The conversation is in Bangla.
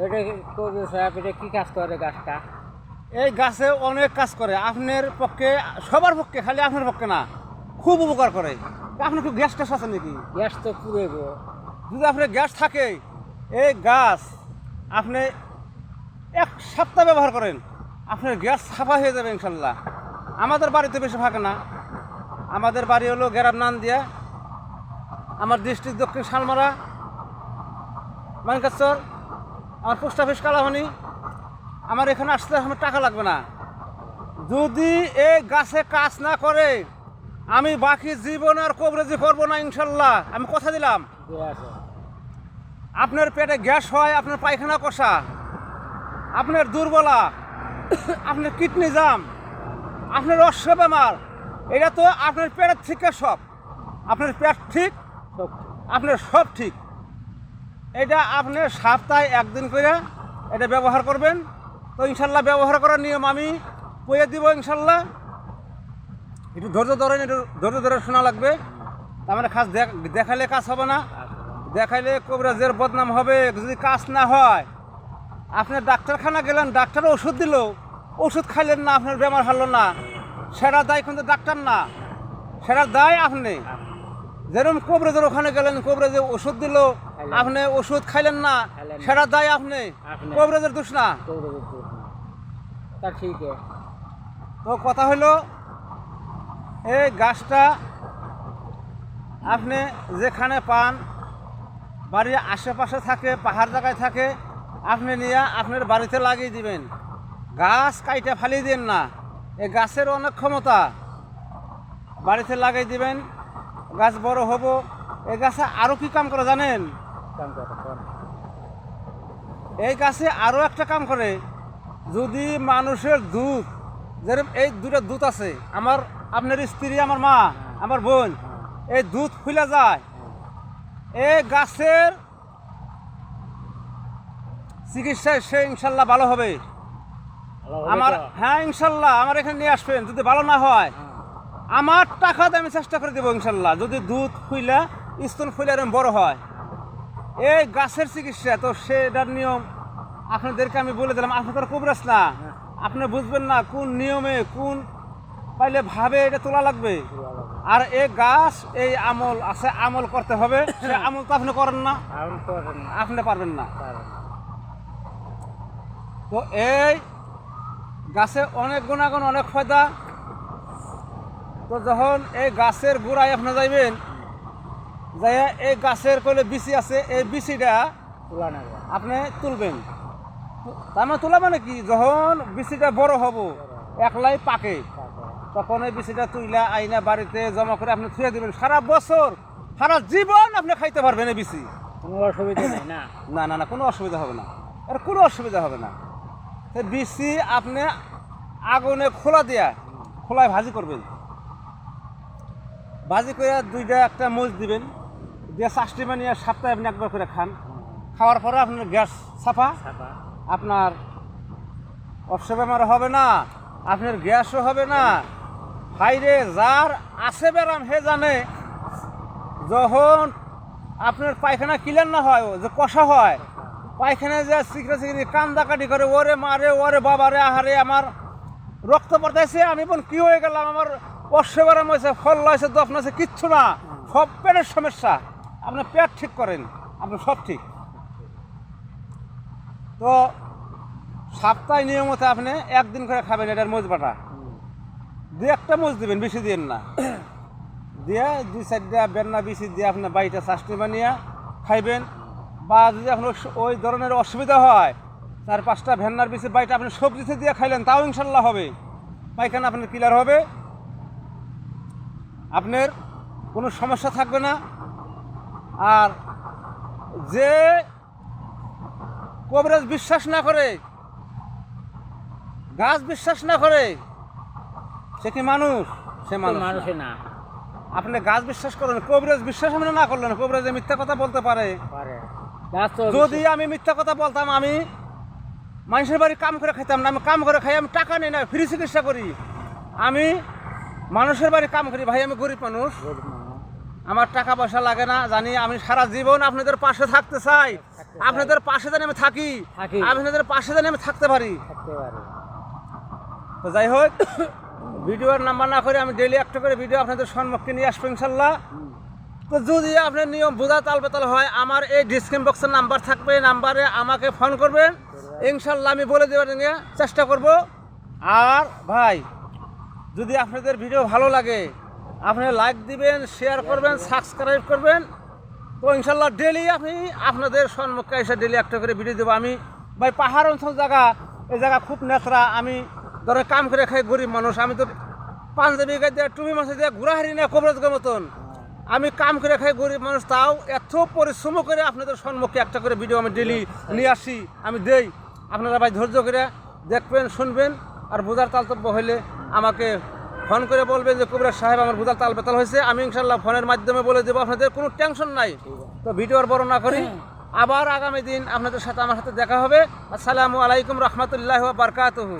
এটা কবি সাহেব এটা কি কাজ করে গাছটা? এই গাছে অনেক কাজ করে আপনার পক্ষে সবার পক্ষে খালি আপনার পক্ষে না খুব উপকার করে। আপনার কি গ্যাস ট্যাস আছে নাকি? গ্যাস তো গো যদি আপনার গ্যাস থাকে এই গাছ আপনি এক সপ্তাহ ব্যবহার করেন আপনার গ্যাস সাফা হয়ে যাবে ইনশাল্লাহ। আমাদের বাড়িতে বেশি থাকে না। আমাদের বাড়ি হলো নান দিয়া আমার ডিস্ট্রিক্ট দক্ষিণ শালমারা মানকাচর আমার পোস্ট অফিস কালাহানি আমার এখানে আসতে আমার টাকা লাগবে না। যদি এই গাছে কাজ না করে আমি বাকি জীবন আর কবরেজি করব না ইনশাল্লাহ। আমি কথা দিলাম। আপনার পেটে গ্যাস হয় আপনার পায়খানা কষা আপনার দুর্বলা আপনার কিডনি জাম আপনার অশ্ব বেমার এটা তো আপনার পেটের থেকে সব। আপনার পেট ঠিক। আপনার সব ঠিক। এটা আপনি সপ্তাহে একদিন করে এটা ব্যবহার করবেন। তো ইনশাল্লাহ ব্যবহার করার নিয়ম আমি কয়ে দিব ইনশাল্লাহ। একটু ধৈর্য ধরেন, একটু ধৈর্য ধরে শোনা লাগবে। তার মানে দেখ- দেখালে কাজ হবে না। দেখাইলে কবিরাজের বদনাম হবে। যদি কাজ না হয়, আপনি ডাক্তারখানা গেলেন, ডাক্তার ওষুধ দিল। ওষুধ খাইলেন না, আপনার বেমার হলো না। সেটা দায় কিন্তু ডাক্তার না। সেটা দায় আপনি। যেরকম কবরেজের ওখানে গেলেন কবরেজে ওষুধ দিল আপনি ওষুধ খাইলেন না সেটা দায় আপনি। কবরেজের দোষ না। তা ঠিক তো কথা হলো এই গাছটা আপনি যেখানে পান বাড়ির আশেপাশে থাকে পাহাড় জায়গায় থাকে আপনি নিয়ে আপনার বাড়িতে লাগিয়ে দিবেন। গাছ কাইটা ফালিয়ে দেন না। এই গাছের অনেক ক্ষমতা। বাড়িতে লাগিয়ে দিবেন গাছ বড় হব এই গাছে আরও কি কাম করে জানেন? এই গাছে আরও একটা কাম করে। যদি মানুষের দুধ যেরকম এই দুটো দুধ আছে আমার আপনার স্ত্রী আমার মা আমার বোন এই দুধ ফুলে যায়। এই গাছের চিকিৎসায় সে ইনশাল্লাহ ভালো হবে। আমার হ্যাঁ ইনশাল্লাহ আমার এখানে নিয়ে আসবেন যদি ভালো না হয়। আমার টাকা দিয়ে আমি চেষ্টা করে দেবো ইনশাল্লাহ। যদি দুধ ফুইলা স্তন ফুইলা এরকম বড় হয়। এই গাছের চিকিৎসা তো সেটার নিয়ম আপনাদেরকে আমি বলে দিলাম আপনি তো কবরাস না। আপনি বুঝবেন না কোন নিয়মে কোন পাইলে ভাবে এটা তোলা লাগবে। আর এই গাছ এই আমল আছে আমল করতে হবে। সে আমল তো আপনি করেন না। আপনি পারবেন না। না। তো এই গাছে অনেক গুণাগুণ অনেক ফায়দা। তো যখন এই গাছের গোড়ায় আপনি যাইবেন যাইয়া এই গাছের কলে বিচি আছে এই বিচিটা তোলা আপনি তুলবেন। তার মানে তোলা মানে কি? যখন বিচিটা বড় হব একলাই পাকে তখন এই বিচিটা তুইলা আইনা বাড়িতে জমা করে আপনি থুয়ে দিবেন। সারা বছর সারা জীবন আপনি খাইতে পারবেন এই বিচি। কোনো অসুবিধা নেই না? না না না কোনো অসুবিধা হবে না। এর কোনো অসুবিধা হবে না। বিচি আপনি আগুনে খোলা দেয়া খোলায় ভাজি করবেন। ভাজি করে দুইটা একটা মোজ দিবেন দিয়ে চাষটি বানিয়ে সপ্তাহে আপনি একবার করে খান। খাওয়ার পরে আপনার গ্যাস সাফা আপনার অশ্ব বেমার হবে না আপনার গ্যাসও হবে না। হাইরে যার আছে ব্যারাম হে জানে যখন আপনার পায়খানা ক্লিয়ার না হয় যে কষা হয় পায়খানায় যে চিকরা চিকরি কান্দা কাটি করে ওরে মারে ওরে বাবারে আহারে আমার রক্ত পড়তেছে আমি বোন কি হয়ে গেলাম আমার অশ্ব ব্যারাম হয়েছে, ফল হয়েছে দফন হয়েছে কিচ্ছু না। সব পেটের সমস্যা। আপনার পেট ঠিক করেন আপনার সব ঠিক। তো সপ্তাহে নিয়মিত আপনি একদিন করে খাবেন এটার মজবাটা দুই একটা মোজ দিবেন, বেশি দিন না। দিয়ে দুই চারটা বেন্না বেশি দিয়ে আপনি বাড়িতে চাষনি বানিয়ে খাইবেন। বা যদি আপনার ওই ধরনের অসুবিধা হয়, চার পাঁচটা ভেন্নার বেশি বাড়িতে আপনি সবজিতে দিয়ে খাইলেন, তাও ইনশাল্লাহ হবে। পায়খানা আপনার ক্লিয়ার হবে। আপনার কোনো সমস্যা থাকবে না। আর যে কবিরাজ বিশ্বাস না করে গাছ বিশ্বাস না করে সে কি মানুষ? সে মানুষ না। মানুষে না। আপনি গাছ বিশ্বাস করেন কবিরাজ বিশ্বাস আপনি না করলেন কবিরাজ মিথ্যা কথা বলতে পারে। যদি আমি মিথ্যা কথা বলতাম আমি মানুষের বাড়ি কাম করে খাইতাম না আমি কাম করে খাই আমি টাকা নেই না ফ্রি চিকিৎসা করি। আমি মানুষের বাড়ি কাম করি ভাই আমি গরিব মানুষ। আমার টাকা পয়সা লাগে না জানি আমি সারা জীবন আপনাদের পাশে থাকতে চাই। আপনাদের পাশে জানি আমি থাকি। আপনাদের পাশে জানি আমি থাকতে পারি। থাকতে পারে। তো যাই হোক ভিডিওর নাম্বার না করে আমি ডেলি একটা করে ভিডিও আপনাদের সম্মুখে নিয়ে আসব ইনশাল্লাহ। তো যদি আপনার নিয়ম বোঝা তাল বেতাল হয় আমার এই ডিসক্রিপ বক্সের নাম্বার থাকবে এই নাম্বারে আমাকে ফোন করবেন। ইনশাল্লাহ আমি বলে দেওয়ার জন্য চেষ্টা করব। আর ভাই যদি আপনাদের ভিডিও ভালো লাগে, আপনি লাইক দিবেন শেয়ার করবেন সাবস্ক্রাইব করবেন। তো ইনশাল্লাহ ডেলি আপনি আপনাদের সম্মুখে এসে ডেলি একটা করে ভিডিও দেবো। আমি ভাই পাহাড় অঞ্চল জায়গা, এই জায়গা খুব নেতরা আমি ধরো কাম করে খাই গরিব মানুষ। আমি তো পাঞ্জাবি গায়ে দিয়ে, টুপি মাছে দিয়ে ঘোরা হারি না কবরতকের মতন। আমি কাম করে খাই গরিব মানুষ, তাও এত পরিশ্রম করে আপনাদের সম্মুখে একটা করে ভিডিও আমি ডেলি নিয়ে আসি, আমি দেই। আপনারা ভাই ধৈর্য করে দেখবেন, শুনবেন, আর বোঝার তালতব্য হলে আমাকে ফোন করে বলবেন যে কবিরাজ সাহেব আমার ভুতাল তাল বেতাল হয়েছে। আমি ইনশাল্লাহ ফোনের মাধ্যমে বলে দেবো আপনাদের কোনো টেনশন নাই। তো ভিডিও আর বড় না করি। আবার আগামী দিন আপনাদের সাথে আমার সাথে দেখা হবে। আসসালামু আলাইকুম রহমতুল্লাহ বারকাতহু।